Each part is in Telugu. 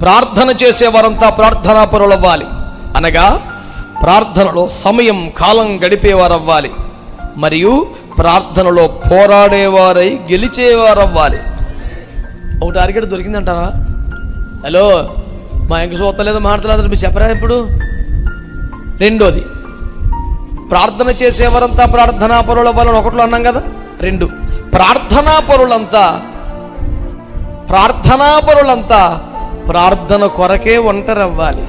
ప్రార్థన చేసేవారంతా ప్రార్థనా పరులవ్వాలి అనగా ప్రార్థనలో సమయం కాలం గడిపేవారవ్వాలి. మరియు ప్రార్థనలో పోరాడేవారై గెలిచేవారవ్వాలి. ఒకటి అరిగడ దొరికిందంటారా? హలో మా ఇంక చూస్తలేదు మాట్లాడలేదు మీరు చెప్పరా ఇప్పుడు? రెండోది ప్రార్థన చేసేవారంతా ప్రార్థనా పరుల వాళ్ళని ఒకట్లో అన్నాం కదా? రెండు ప్రార్థనా పరులంతా ప్రార్థనా పరులంతా ప్రార్థన కొరకే ఒంటరవ్వాలి.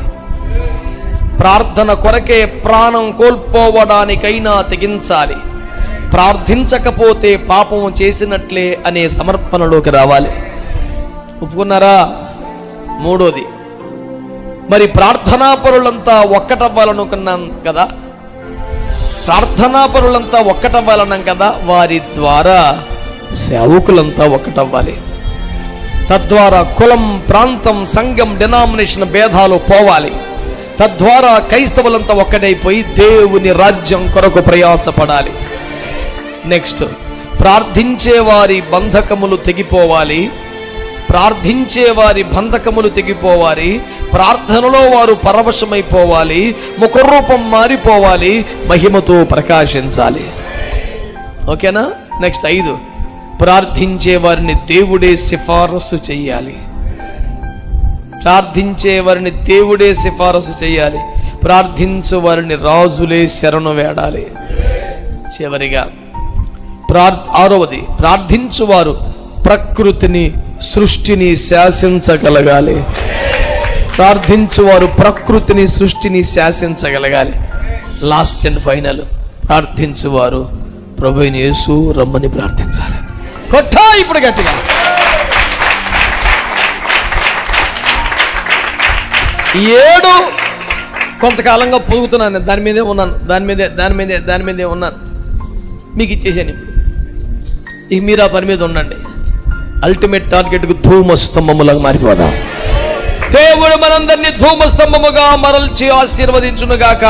ప్రార్థన కొరకే ప్రాణం కోల్పోవడానికైనా తెగించాలి. ప్రార్థించకపోతే పాపం చేసినట్లే అనే సమర్పణలోకి రావాలి. ఒప్పుకున్నారా? మూడోది. మరి ప్రార్థనా పరులంతా ఒక్కటవ్వాలనుకున్నాం కదా? ప్రార్థనా పరులంతా ఒక్కటవ్వాలన్నాం కదా? వారి ద్వారా సేవకులంతా ఒక్కటవ్వాలి. తద్వారా కులం ప్రాంతం సంఘం డినామినేషన్ భేదాలు పోవాలి. తద్వారా క్రైస్తవులంతా ఒక్కటైపోయి దేవుని రాజ్యం కొరకు ప్రయాసపడాలి. నెక్స్ట్ ప్రార్థించే వారి బంధకములు తెగిపోవాలి. ప్రార్థించే వారి బంధకములు తెగిపోవాలి. ప్రార్థనలో వారు పరవశమైపోవాలి. ముఖరూపం మారిపోవాలి. మహిమతో ప్రకాశించాలి. ఓకేనా నెక్స్ట్ ఐదు. ప్రార్థించే వారిని దేవుడే సిఫారసు చేయాలి ప్రార్థించే వారిని దేవుడే సిఫారసు చేయాలి ప్రార్థించు వారిని రాజులే శరణు వేడాలి. చివరిగా ప్రార్ ఆరవది ప్రార్థించువారు ప్రకృతిని సృష్టిని శాసించగలగాలి. ప్రార్థించువారు ప్రకృతిని సృష్టిని శాసించగలగాలి. లాస్ట్ అండ్ ఫైనల్ ప్రార్థించువారు ప్రభుని యేసు రమ్మని ప్రార్థించాలి. కొట్టా ఇప్పుడు గట్టిగా. ఏడు కొంతకాలంగా పొదుగుతున్నాను దాని మీదే ఉన్నాను. దాని మీదే దాని మీదే దాని మీదే ఉన్నాను. మీకు ఇచ్చేసాను ఇప్పుడు ఇక మీరు ఆ పని మీద ఉండండి. అల్టిమేట్ టార్గెట్కు ధూమ స్తంభములాగా మారిపోదాం. దేవుడు మనందరినీ ధూమ స్తంభముగా మరల్చి ఆశీర్వదించునుగాక.